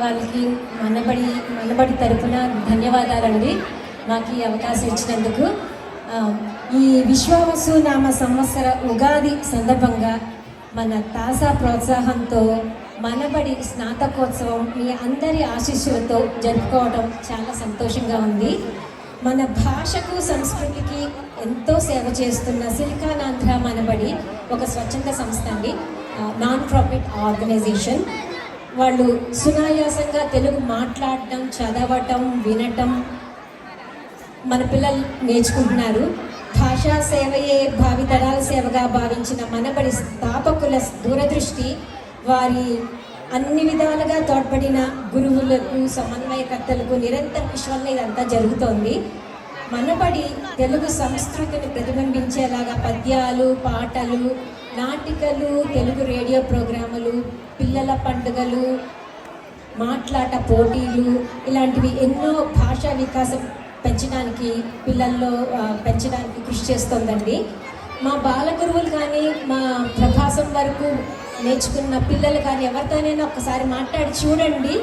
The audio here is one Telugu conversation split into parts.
వాళ్ళకి మనబడి మనబడి తరపున ధన్యవాదాలండి. మాకు ఈ అవకాశం ఇచ్చినందుకు. ఈ విశ్వావసు నామ సంవత్సర ఉగాది సందర్భంగా మన తాజా ప్రోత్సాహంతో మనబడి స్నాతకోత్సవం మీ అందరి ఆశీస్సులతో జరుపుకోవడం చాలా సంతోషంగా ఉంది. మన భాషకు సంస్కృతికి ఎంతో సేవ చేస్తున్న సిలికానాంధ్ర మనబడి ఒక స్వచ్ఛంద సంస్థ అండి. నాన్ ప్రాఫిట్ ఆర్గనైజేషన్ వాళ్ళు సునాయాసంగా తెలుగు మాట్లాడటం చదవటం వినటం మన పిల్లలు నేర్చుకుంటున్నారు. భాషా సేవయే భావితరాల సేవగా భావించిన మనబడి స్థాపకుల దూరదృష్టి వారి అన్ని విధాలుగా తోడ్పడిన గురువులకు సమన్వయకర్తలకు నిరంతర విశ్వంలో ఇదంతా జరుగుతోంది. మనబడి తెలుగు సంస్కృతిని ప్రతిబింబించేలాగా పద్యాలు పాటలు నాటికలు తెలుగు రేడియో ప్రోగ్రాములు పిల్లల పండుగలు మాట్లాట పోటీలు ఇలాంటివి ఎన్నో భాషా వికాసం పెంచడానికి పిల్లల్లో పెంచడానికి కృషి చేస్తోందండి. మా బాల గురువులు కానీ మా ప్రభాసం వరకు నేర్చుకున్న పిల్లలు కానీ ఎవరితోనైనా ఒక్కసారి మాట్లాడి చూడండి.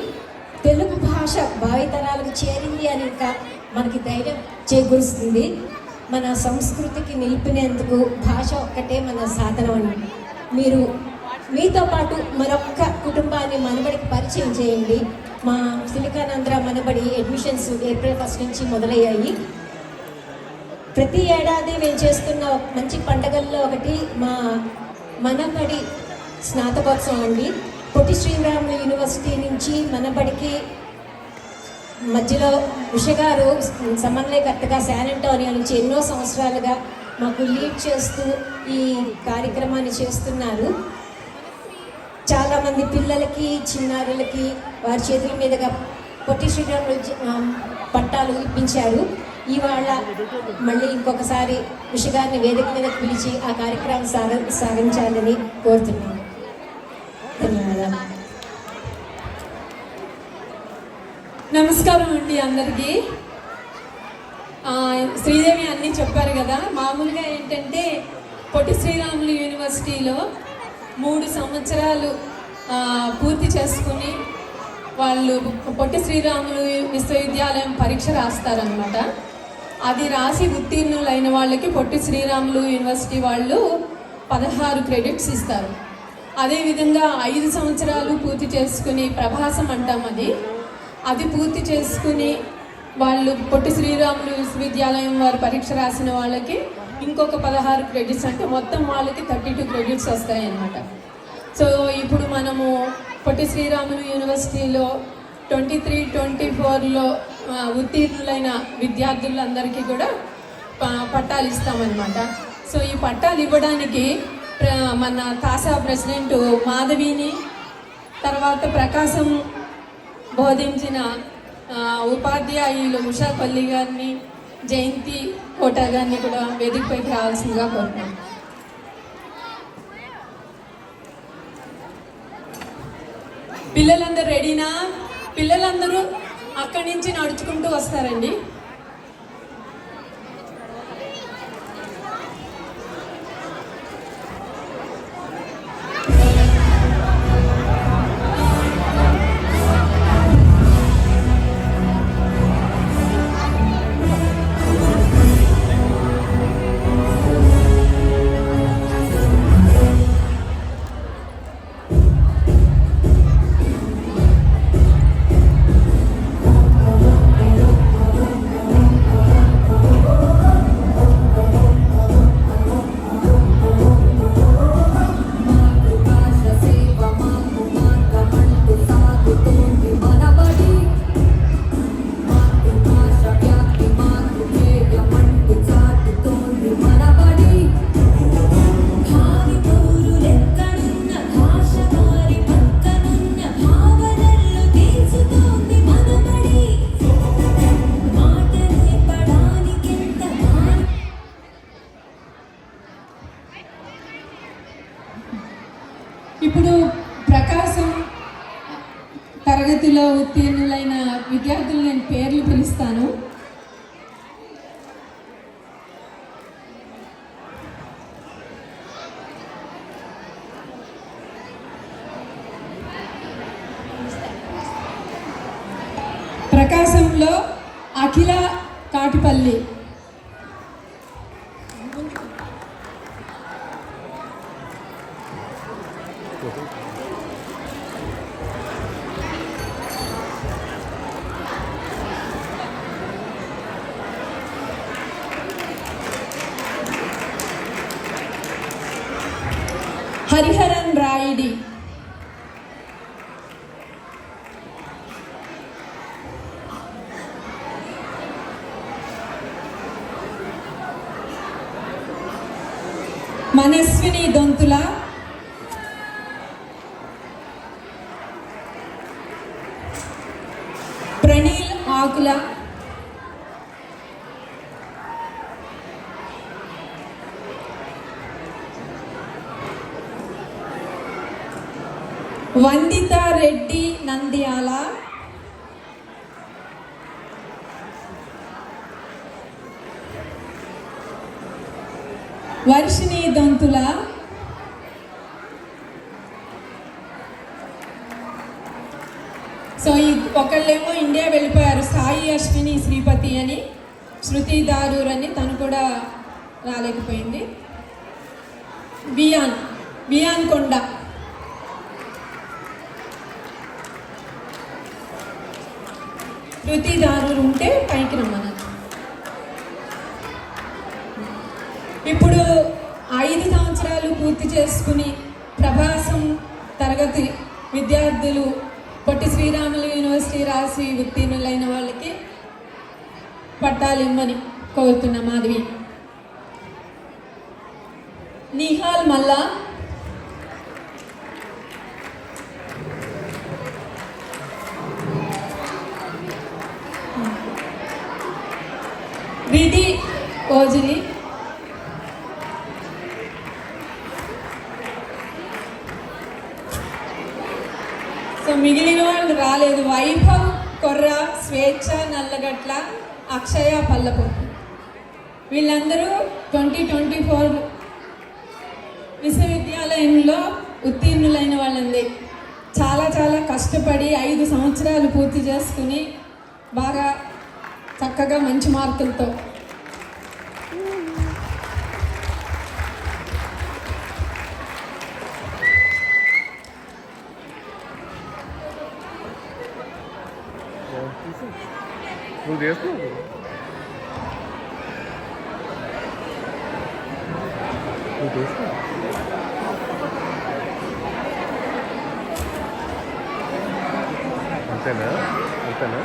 తెలుగు భాష భావితరాలకు చేరింది అని ఇంకా మనకి ధైర్యం చేకూరుస్తుంది. మన సంస్కృతికి నిలిపినందుకు భాష ఒక్కటే మన సాధనం అండి. మీరు మీతో పాటు మరొక్క కుటుంబాన్ని మనబడికి పరిచయం చేయండి. మా SiliconAndhra ManaBadi admissions April first నుంచి మొదలయ్యాయి. ప్రతి ఏడాది మేము చేస్తున్న మంచి పండగల్లో ఒకటి మా మనబడి స్నాతకోత్సవం అండి. పొట్టి శ్రీరాములు యూనివర్సిటీ నుంచి మనబడికి మధ్యలో ఉష గారు సమన్వయకర్తగా శాన్ అంటోనియో నుంచి ఎన్నో సంవత్సరాలుగా మాకు లీడ్ చేస్తూ ఈ కార్యక్రమాన్ని చేస్తున్నారు. చాలామంది పిల్లలకి చిన్నారులకి వారి చేతుల మీదుగా పొట్టి శ్రీరాములు పట్టాలు ఇప్పించారు. ఇవాళ మళ్ళీ ఇంకొకసారి ఉష గారిని వేదిక మీదకి పిలిచి ఆ కార్యక్రమం సాగ సాగించాలని కోరుతున్నాను. నమస్కారం అండి అందరికీ. శ్రీదేవి అన్నీ చెప్పారు కదా మామూలుగా ఏంటంటే పొట్టి శ్రీరాములు యూనివర్సిటీలో మూడు సంవత్సరాలు పూర్తి చేసుకుని వాళ్ళు పొట్టి శ్రీరాములు విశ్వవిద్యాలయం పరీక్ష రాస్తారనమాట అది రాసి ఉత్తీర్ణులైన వాళ్ళకి పొట్టి శ్రీరాములు యూనివర్సిటీ వాళ్ళు పదహారు క్రెడిట్స్ ఇస్తారు. అదేవిధంగా ఐదు సంవత్సరాలు పూర్తి చేసుకుని ప్రభాసం అంటాం అది. అది పూర్తి చేసుకుని వాళ్ళు పొట్టి శ్రీరాములు విశ్వవిద్యాలయం వారు పరీక్ష రాసిన వాళ్ళకి ఇంకొక పదహారు క్రెడిట్స్ అంటే మొత్తం వాళ్ళకి థర్టీ టూ క్రెడిట్స్ వస్తాయి అన్నమాట సో ఇప్పుడు మనము పొట్టి శ్రీరాములు యూనివర్సిటీలో ట్వంటీ త్రీ ట్వంటీ ఫోర్లో ఉత్తీర్ణులైన విద్యార్థులందరికీ కూడా ప- పట్టాలు ఇస్తామన్నమాట. సో ఈ పట్టాలు ఇవ్వడానికి ప్ర- మన తాసా ప్రెసిడెంట్ మాధవిని తర్వాత ప్రకాశం బోధించిన ఉపాధ్యాయులు ముషాపల్లి గారిని జయంతి కోట గారిని కూడా వేదికపైకి రావాల్సిందిగా కోరుతున్నాను పిల్లలందరూ రెడీనా? పిల్లలందరూ అక్కడి నుంచి నడుచుకుంటూ వస్తారండి. తరగతిలో ఉత్తీర్ణులైన విద్యార్థులు నేను పేర్లు పిలుస్తాను. ప్రకాశంలో అఖిల కాటిపల్లి. హరిహరన్ రాయిడి. మనస్విని దొంతుల వందిత రెడ్డి నంద్యాల. వర్షిణి దంతుల. సో ఈ ఒకళ్ళేమో ఇండియా వెళ్ళిపోయారు. సాయి అశ్విని శ్రీపతి అని శృతి దారూర్ అని తను కూడా రాలేకపోయింది. బియాన్ బియాన్ కొండ. స్థుతిదారులు ఉంటే పైకి రమ్మన్నారు. ఇప్పుడు ఐదు సంవత్సరాలు పూర్తి చేసుకుని ప్రభాసం తరగతి విద్యార్థులు పొట్టి శ్రీరాములు యూనివర్సిటీ రాసి ఉత్తీర్ణులైన వాళ్ళకి పట్టాలు ఇమ్మని కోరుతున్న మాధవి. నిహాల్ మల్లా విధి ఓజిని సో మిగిలిన వాళ్ళు రాలేదు. వైభవ్ కొర్ర స్వేచ్ఛ నల్లగట్ల అక్షయ పల్లపు. వీళ్ళందరూ ట్వంటీ ట్వంటీ ఫోర్ విశ్వవిద్యాలయంలో ఉత్తీర్ణులైన వాళ్ళంది చాలా చాలా కష్టపడి ఐదు సంవత్సరాలు పూర్తి చేసుకుని బాగా చక్కగా మంచి మార్కులతో. నువ్వు చేస్తున్నావు నువ్వు చేస్తున్నావు అంతేనా అంతేనా